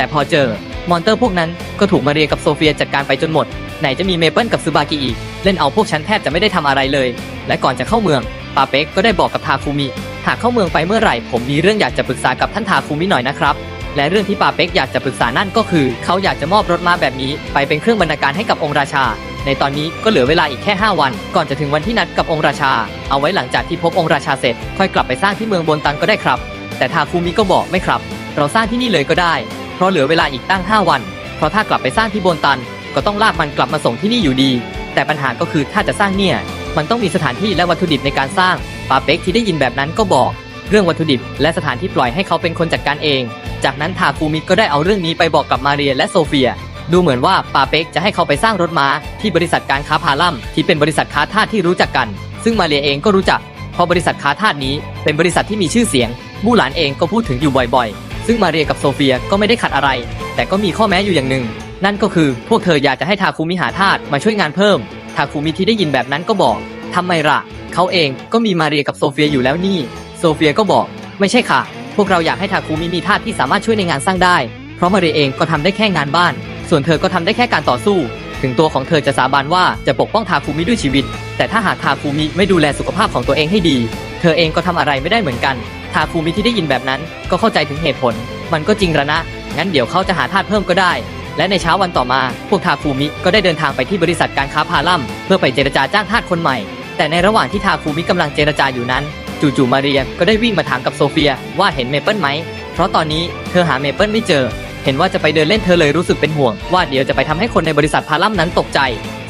แต่พอเจอ มอนเตอร์พวกนั้นก็ถูกมาเรียกับโซเฟียจัดการไปจนหมด ไหนจะมีเมเปิลกับซูบากิอีก เล่นเอาพวกฉันแทบจะไม่ได้ทำอะไรเลย และก่อนจะเข้าเมืองปาเป็กก็ได้บอกกับทาคุมิ หากเข้าเมืองไปเมื่อไหร่ ผมมีเรื่องอยากจะปรึกษากับท่านทาคุมิหน่อยนะครับ และเรื่องที่ปาเป็กอยากจะปรึกษานั่นก็คือ เขาอยากจะมอบรถม้าแบบนี้ ไปเป็นเครื่องบรรณาการให้กับองค์ราชา ในตอนนี้ก็เหลือเวลาอีกแค่ 5 วัน ก่อนจะถึงวันที่นัดกับองค์ราชา เอาไว้หลังจากที่พบองค์ราชาเสร็จ ค่อยกลับไปสร้างที่เมืองบนตันก็ได้ครับ แต่ทาคุมิก็บอกไม่ครับ เราสร้างที่นี่เลยก็ได้ เพราะเหลือเวลาอีกตั้ง 5 วัน เพราะถ้ากลับไปสร้างที่โบนตัน ก็ต้องลากมันกลับมาส่งที่นี่อยู่ดี แต่ปัญหาก็คือถ้าจะสร้างเนี่ย มันต้องมีสถานที่และวัตถุดิบในการสร้างปาเป็กที่ได้ยินแบบนั้นก็บอก เรื่องวัตถุดิบ และสถานที่ปล่อยให้เขาเป็นคนจัดการเอง จากนั้นทาคูมิก็ได้เอาเรื่องนี้ไปบอกกับมาเรียและโซเฟีย ดูเหมือนว่าปาเป็กจะให้เขาไปสร้างรถม้าที่บริษัทการค้าพาลัมที่เป็นบริษัทค้าทาสที่รู้จักกัน ซึ่งมาเรียเองก็รู้จักเพราะบริษัทค้าทาสนี้เป็นบริษัทที่มีชื่อเสียงมู่หลานเองก็พูดถึงอยู่บ่อยๆ ซึ่งมาเรียกับโซเฟียก็ไม่ได้ขัดอะไร แต่ก็มีข้อแม้อยู่อย่างหนึ่ง นั่นก็คือพวกเธออยากจะให้ทาคุมิหาทาสมาช่วยงานเพิ่ม ทาคุมิที่ได้ยินแบบนั้นก็บอกทำไมล่ะเขาเองก็มีมาเรียกับโซเฟียอยู่แล้วนี่ โซเฟียก็บอก ไม่ใช่ค่ะ พวกเราอยากให้ทาคุมิมีทาสที่สามารถช่วยในงานสร้างได้ เพราะมาเรียเองก็ทำได้แค่งานบ้าน ส่วนเธอก็ทำได้แค่การต่อสู้ ถึงตัวของเธอจะสาบานว่าจะปกป้องทาคุมิด้วยชีวิต แต่ถ้าหากทาคุมิไม่ดูแลสุขภาพของตัวเองให้ดี เธอเองก็ทำอะไรไม่ได้เหมือนกัน ทาคุมิที่ได้ยินแบบนั้นก็เข้าใจถึงเหตุผล มันก็จริงระนะ งั้นเดี๋ยวเขาจะหาทาสเพิ่มก็ได้ และในเช้าวันต่อมา พวกทาคุมิก็ได้เดินทางไปที่บริษัทการค้าพาลัมเพื่อไปเจรจาจ้างทาสคนใหม่ แต่ในระหว่างที่ทาคุมิกำลังเจรจาอยู่นั้น จู่ๆมาเรียก็ได้วิ่งมาถามกับโซเฟียว่าเห็นเมเปิลไหม เพราะตอนนี้เธอหาเมเปิลไม่เจอ เห็นว่าจะไปเดินเล่นเธอเลยรู้สึกเป็นห่วง ว่าเดี๋ยวจะไปทำให้คนในบริษัทพาลัมนั้นตกใจ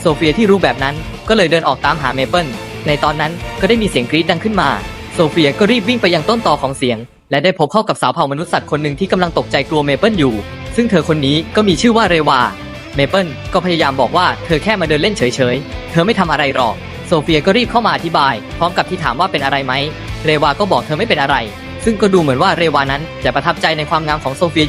โซเฟียที่รู้แบบนั้นก็เลยเดินออกตามหาเมเปิลในตอนนั้นก็ได้มีเสียงกรี๊ดดังขึ้นมา เฟียก็รีบวิ่งไปยังต้นตอของเสียง และได้พบเข้ากับสาวเผ่ามนุษย์สัตว์คนหนึ่งที่กำลังตกใจกลัวเมเปิลอยู่ ซึ่งเธอคนนี้ก็มีชื่อว่าเรวา เมเปิลก็พยายามบอกว่าเธอแค่มาเดินเล่นเฉยๆ เธอไม่ทำอะไรหรอก โซเฟียก็รีบเข้ามาอธิบาย พร้อมกับที่ถามว่าเป็นอะไรไหม เรวาก็บอกเธอไม่เป็นอะไร ซึ่งก็ดูเหมือนว่าเรวานั้นจะประทับใจในความงามของโซเฟีย